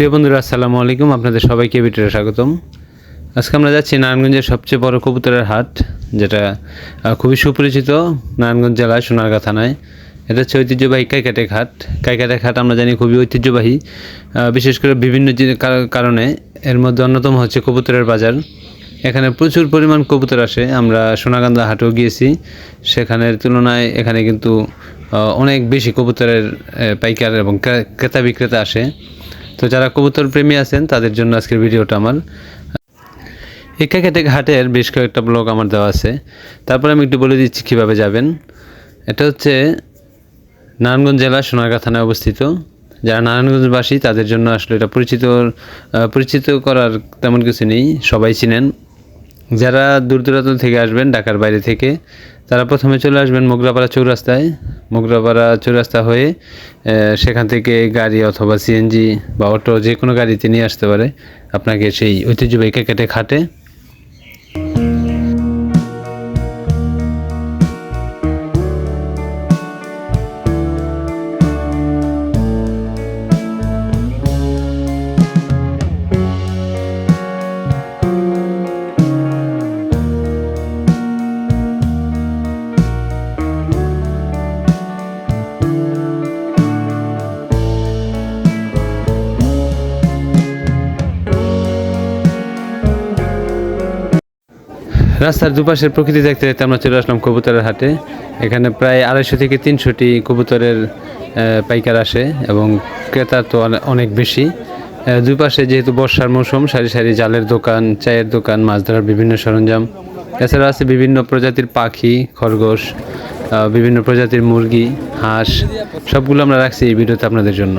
প্রিয় বন্ধুরা, আসসালামু আলাইকুম। আপনাদের সবাইকে ভিডিওতে স্বাগতম। আজকে আমরা যাচ্ছি নারায়ণগঞ্জের সবচেয়ে বড় কবুতরের হাট, যেটা খুবই সুপরিচিত নারায়ণগঞ্জ জেলায় সোনারগাঁ থানায়। এটা হচ্ছে ঐতিহ্যবাহী কাইকাটেক ঘাট কাইকাটেক ঘাট আমরা জানি খুবই ঐতিহ্যবাহী বিশেষ করে বিভিন্ন কারণে এর মধ্যে অন্যতম হচ্ছে কবুতরের বাজার। এখানে প্রচুর পরিমাণ কবুতর আসে। আমরা সোনাগান্ধা হাটেও গিয়েছি। সেখানের তুলনায় এখানে কিন্তু অনেক বেশি কবুতরের পাইকার এবং ক্রেতা বিক্রেতা আসে। তো যারা কবুতর প্রেমী আছেন, তাদের জন্য আজকের ভিডিওটা আমার। একাকেটেক ঘাটের বেশ কয়েকটা ব্লগ আমার দেওয়া আছে। তারপরে আমি একটু বলে দিচ্ছি কীভাবে যাবেন। এটা হচ্ছে নারায়ণগঞ্জ জেলা, সোনারগাঁ থানায় অবস্থিত। যারা নারায়ণগঞ্জবাসী, তাদের জন্য আসলে এটা পরিচিত পরিচিত করার তেমন কিছু নেই। সবাই চিনেন। যারা দূর দূরান্ত থেকে আসবেন, ঢাকার বাইরে থেকে তারা প্রথমে চলে আসবেন মোগরাপাড়া চৌরাস্তায়। মোগরাপাড়া চৌরাস্তা হয়ে সেখান থেকে গাড়ি অথবা সিএনজি বা অটো যে কোনো গাড়িতে নিয়ে আসতে পারে। আপনাকে সেই ঐতিহ্যবাহী কেটে খাটে রাস্তার দুপাশের প্রকৃতি দেখতে দেখতে আমরা চলে আসলাম কবুতরের হাটে। এখানে প্রায় আড়াইশো থেকে তিনশোটি কবুতরের পাইকার আসে এবং ক্রেতা তো অনেক বেশি। আহ, দুই পাশে যেহেতু বর্ষার মৌসুম সারি সারি জালের দোকান চায়ের দোকান মাছ ধরার বিভিন্ন সরঞ্জাম। এছাড়া আছে বিভিন্ন প্রজাতির পাখি খরগোশ বিভিন্ন প্রজাতির মুরগি হাঁস সবগুলো আমরা রাখছি এই ভিডিওতে আপনাদের জন্য।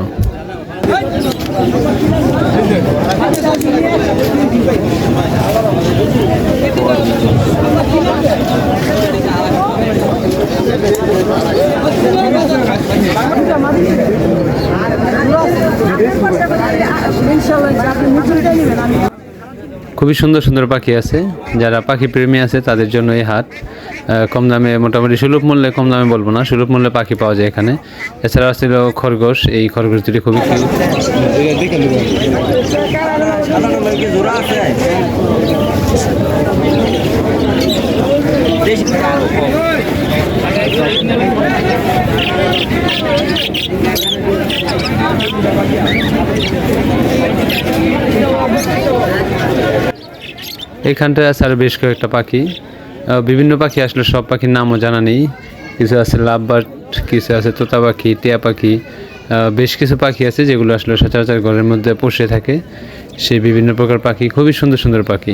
ইনশাল্লাহ আপনি মুচুরিটাই নেবেন আমি খুবই সুন্দর সুন্দর পাখি আছে। যারা পাখি প্রেমী আছে, তাদের জন্য এই হাট। কম দামে মোটামুটি সুলভ মূল্যে কম দামে বলব না, সুলভ মূল্যে পাখি পাওয়া যায় এখানে। এছাড়া ছিল খরগোশ, এই খরগোশ দুটি খুবই কিউট এইখানটায় আছে আর বেশ কয়েকটা পাখি। বিভিন্ন পাখি আসলে সব পাখির নামও জানা নেই। কিছু আছে লাভ বার্ড কিছু আছে তোতা পাখি, টিয়া পাখি বেশ কিছু পাখি আছে যেগুলো আসলে সচরাচর ঘরের মধ্যে পোষে থাকে। সেই বিভিন্ন প্রকার পাখি, খুবই সুন্দর সুন্দর পাখি।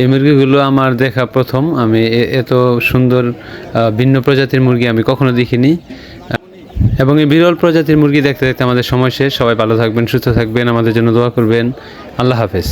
এই মুরগিগুলো আমার দেখা প্রথম। আমি এত সুন্দর ভিন্ন প্রজাতির মুরগি আমি কখনো দেখিনি। এবং এই বিরল প্রজাতির মুরগি দেখতে দেখতে আমাদের সময় শেষ। সবাই ভালো থাকবেন, সুস্থ থাকবেন, আমাদের জন্য দোয়া করবেন। আল্লাহ হাফেজ।